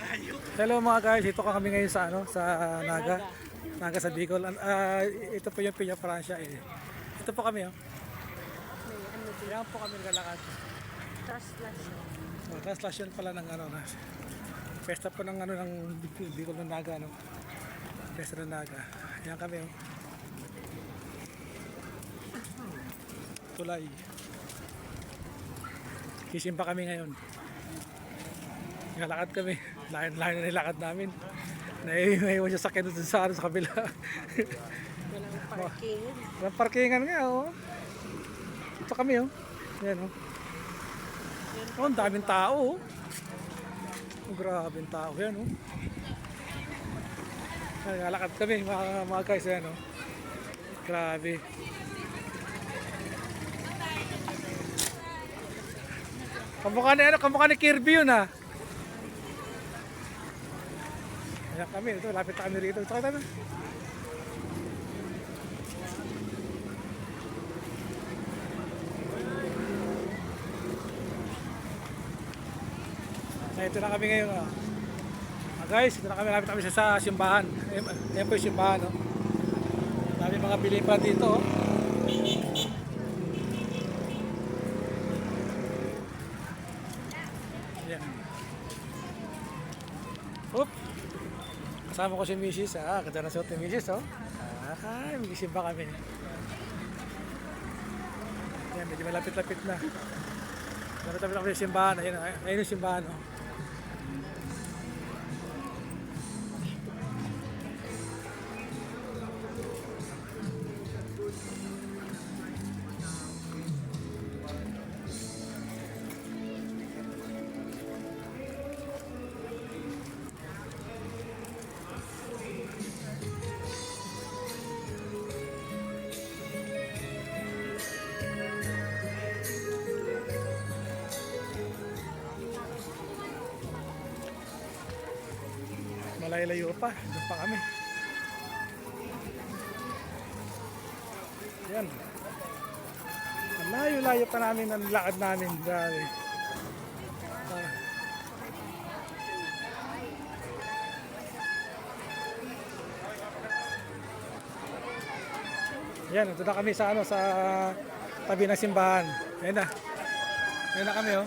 Hello mga guys, ito ka kami ngayon sa ano sa Naga. Naga sa Bicol. Ah, ito po yung Pinya Francia eh. Ito po kami oh. Yan po kami naglalakad. So, translation pala ng ano na. Pesta po ng ano ng Bicol- ng Naga no. Pesta ng Naga. Yan kami oh. Tulay. Kisimpa kami ngayon. Nalakad kami. Layo, layo na nilakad namin. Naiiwan siya sa doon sa, ano, sa kabila. Parking. Walang parkingan nga, oh. Ito kami, oh. Yan, oh. Oh, ang daming tao, oh. Oh, grabe ang tao. Yan, oh. Nalakad kami, mga, mga guys, yan, oh. Grabe. Kamukha ni, ano, kamukha ni Kirby yun, ah. Ayan kami, ito, lapit kami rito. Ito, ito, ito. Ay, ito na kami ngayon. ah. Ah, guys, ito na kami. Lapit kami sa, sa simbahan. Ayan, po yung simbahan. Oh. Dami mga bilhin pa dito. Oh. Ayan. Kasama ko si Mrs. Ah, ganda na suot ni Mrs. Oh. Ah, magsisimba kami. Ayan, medyo malapit-lapit na. Malapit-lapit na kami sa simbahan. Ayan, ah, ayun yung simbahan. Oh. Malayo-layo pa. Doon pa kami. Yan. Ang Layo-layo pa namin ang lakad namin. Grabe. Ah. Yan, ito na kami sa ano sa tabi ng simbahan. Yan na. Yan na kami oh.